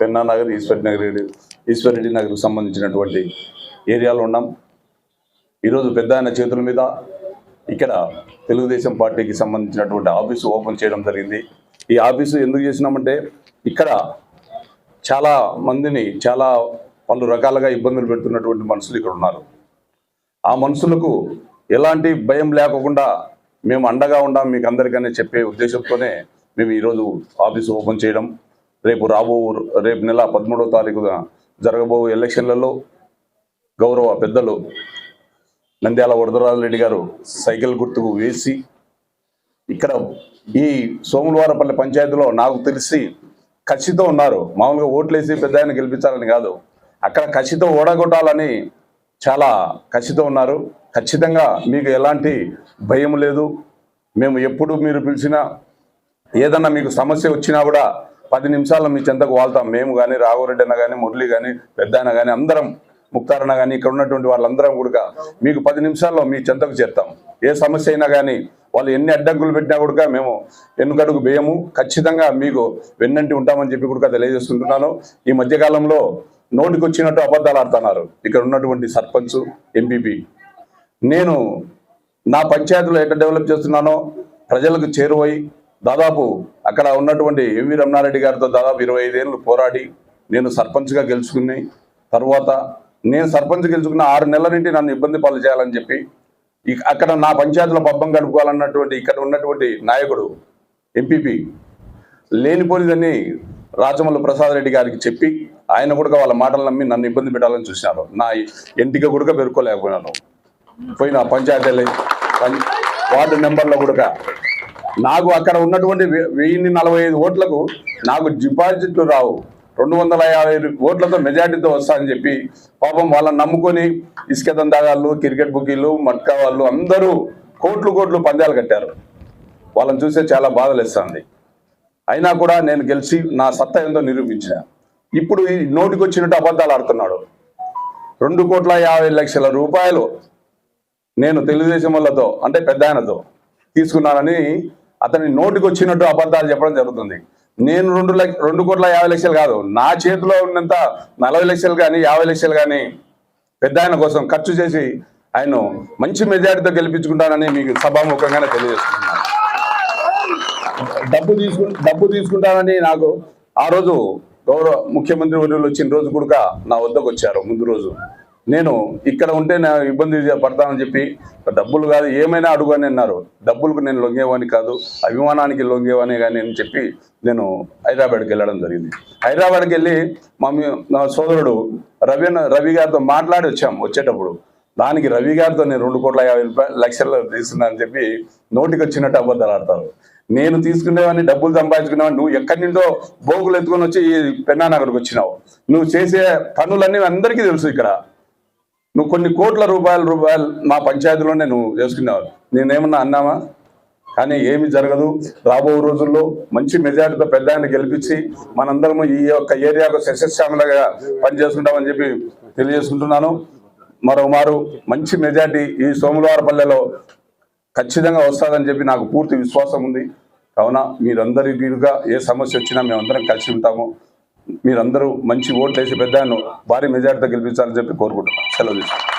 పెన్నా నగర్ ఈశ్వరి నగర్ ఈశ్వరెడ్డి నగర్కు సంబంధించినటువంటి ఏరియాలో ఉన్నాం. ఈరోజు పెద్ద ఆయన చేతుల మీద ఇక్కడ తెలుగుదేశం పార్టీకి సంబంధించినటువంటి ఆఫీసు ఓపెన్ చేయడం జరిగింది. ఈ ఆఫీసు ఎందుకు చేసినామంటే ఇక్కడ చాలా మందిని చాలా పలు రకాలుగా ఇబ్బందులు పెడుతున్నటువంటి మనుషులు ఇక్కడ ఉన్నారు. ఆ మనుషులకు ఎలాంటి భయం లేకుండా మేము అండగా ఉండాం మీకు అందరికనే చెప్పే ఉద్దేశంతోనే మేము ఈరోజు ఆఫీసు ఓపెన్ చేయడం రేపు రాబో రేపు నెల పదమూడవ తారీఖున జరగబో ఎలక్షన్లలో గౌరవ పెద్దలు నంద్యాల వరదరాజరెడ్డి గారు సైకిల్ గుర్తుకు వేసి ఇక్కడ ఈ సోములవారపల్లి పంచాయతీలో నాకు తెలిసి కసితో ఉన్నారు. మామూలుగా ఓట్లేసి పెద్ద ఆయన గెలిపించాలని కాదు. అక్కడ కసితో ఓడగొట్టాలని చాలా కసితో ఉన్నారు. ఖచ్చితంగా మీకు ఎలాంటి భయం లేదు. మేము ఎప్పుడు మీరు పిలిచినా ఏదన్నా మీకు సమస్య వచ్చినా కూడా పది నిమిషాల్లో మీ చెంతకు వాళ్తాం. మేము కానీ రాఘవరెడ్డి అన్న కానీ మురళి కానీ పెద్ద ఆయన కానీ అందరం ముక్తారన్న కానీ ఇక్కడ ఉన్నటువంటి వాళ్ళందరం కూడా మీకు పది నిమిషాల్లో మీ చెంతకు చేరుతాం. ఏ సమస్య అయినా కానీ వాళ్ళు ఎన్ని అడ్డంకులు పెట్టినా కూడా మేము ఎన్నుకడుగు వేయము. ఖచ్చితంగా మీకు వెన్నంటి ఉంటామని చెప్పి కూడా తెలియజేస్తుంటున్నాను. ఈ మధ్యకాలంలో నోటికి వచ్చినట్టు అబద్ధాలు ఆడుతున్నారు. ఇక్కడ ఉన్నటువంటి సర్పంచ్ ఎంపీపీ. నేను నా పంచాయతీలో ఎట్లా డెవలప్ చేస్తున్నానో ప్రజలకు చేరువై దాదాపు అక్కడ ఉన్నటువంటి ఎంవి రమణారెడ్డి గారితో దాదాపు ఇరవై ఐదేళ్ళు పోరాడి నేను సర్పంచ్గా గెలుచుకుని తర్వాత నేను సర్పంచ్ గెలుచుకున్న ఆరు నెలల నుండి నన్ను ఇబ్బంది పాలు చేయాలని చెప్పి అక్కడ నా పంచాయతీలో పబ్బం గడుపుకోవాలన్నటువంటి ఇక్కడ ఉన్నటువంటి నాయకుడు ఎంపీపీ లేనిపోనిదని రాజమల్లు ప్రసాద్ రెడ్డి గారికి చెప్పి ఆయన కూడా వాళ్ళ మాటలు నమ్మి నన్ను ఇబ్బంది పెట్టాలని చూసినారు. నా ఇంటికి కూడా పెరుకోలేకపోయినాను పోయిన పంచాయతీ వార్డు నెంబర్లో కూడా నాకు అక్కడ ఉన్నటువంటి వె- వెయ్యిన్ని నలభై ఐదు ఓట్లకు నాకు డిపాజిట్లు రావు. రెండు వందల యాభై ఓట్లతో మెజార్టీతో వస్తాయని చెప్పి పాపం వాళ్ళని నమ్ముకొని ఇసుక దందాగాళ్ళు క్రికెట్ బుకీలు మట్కా వాళ్ళు అందరూ కోట్లు కోట్లు పందాలు కట్టారు. వాళ్ళని చూస్తే చాలా బాధలేస్తుంది. అయినా కూడా నేను గెలిచి నా సత్తా ఏందో నిరూపించా. ఇప్పుడు ఈ నోటికి వచ్చినట్టు అబద్ధాలు ఆడుతున్నాడు. రెండు కోట్ల యాభై లక్షల రూపాయలు నేను తెలుగుదేశం వాళ్ళతో అంటే పెద్ద ఆయనతో తీసుకున్నానని అతని నోటికి వచ్చినట్టు అబద్ధాలు చెప్పడం జరుగుతుంది. నేను రెండు లక్ష రెండు కోట్ల యాభై లక్షలు కాదు నా చేతిలో ఉన్నంత నలభై లక్షలు కానీ యాభై లక్షలు కానీ పెద్ద ఆయన కోసం ఖర్చు చేసి ఆయన మంచి మెజారిటీతో గెలిపించుకుంటానని మీకు సభాముఖంగానే తెలియజేస్తున్నాను. డబ్బు తీసుకు డబ్బు తీసుకుంటానని నాకు ఆ రోజు గౌరవ ముఖ్యమంత్రి వర్యులు వచ్చిన రోజు కూడా నా వద్దకు వచ్చారు ముందు రోజు. నేను ఇక్కడ ఉంటే నా ఇబ్బంది పడతానని చెప్పి డబ్బులు కాదు ఏమైనా అడుగు అని అన్నారు. డబ్బులకు నేను లొంగేవాని కాదు అభిమానానికి లొంగేవాని కానీ అని చెప్పి నేను హైదరాబాద్కి వెళ్ళడం జరిగింది. హైదరాబాద్కి వెళ్ళి మా నా సోదరుడు రవి అన్న- రవి గారితో మాట్లాడి వచ్చాం వచ్చేటప్పుడు. దానికి రవి గారితో నేను రెండు కోట్ల యాభై రూపాయలు లక్షలు తీసుకున్నా అని చెప్పి నోటికి వచ్చినట్టు అబద్ధాలు ఆడతారు. నేను తీసుకునేవాడిని డబ్బులు సంపాదించుకునేవాడిని నువ్వు ఎక్కడి నుండో బోగులు ఎత్తుకొని వచ్చి ఈ పెన్నా నగర్కి వచ్చినావు. నువ్వు చేసే పనులన్నీ అందరికీ తెలుసు ఇక్కడ. నువ్వు కొన్ని కోట్ల రూపాయల రూపాయలు మా పంచాయతీలోనే నువ్వు చేసుకున్నావు నేనేమన్నా అన్నామా కానీ ఏమి జరగదు. రాబో రోజుల్లో మంచి మెజార్టీతో పెద్ద ఆయన గెలిపించి మనందరము ఈ యొక్క ఏరియాకు సస్యశ్యామలుగా పనిచేసుకుంటామని చెప్పి తెలియజేసుకుంటున్నాను. మరోమారు మంచి మెజార్టీ ఈ సోములవారపల్లెలో ఖచ్చితంగా వస్తుందని చెప్పి నాకు పూర్తి విశ్వాసం ఉంది. కావున మీరందరికీగా ఏ సమస్య వచ్చినా మేమందరం కలిసి ఉంటాము. మీరందరూ మంచి ఓట్లు వేసి పెద్ద భారీ మెజార్టీతో గెలిపించాలని చెప్పి కోరుకుంటున్నాను. సెలవు తీసుకుంటాను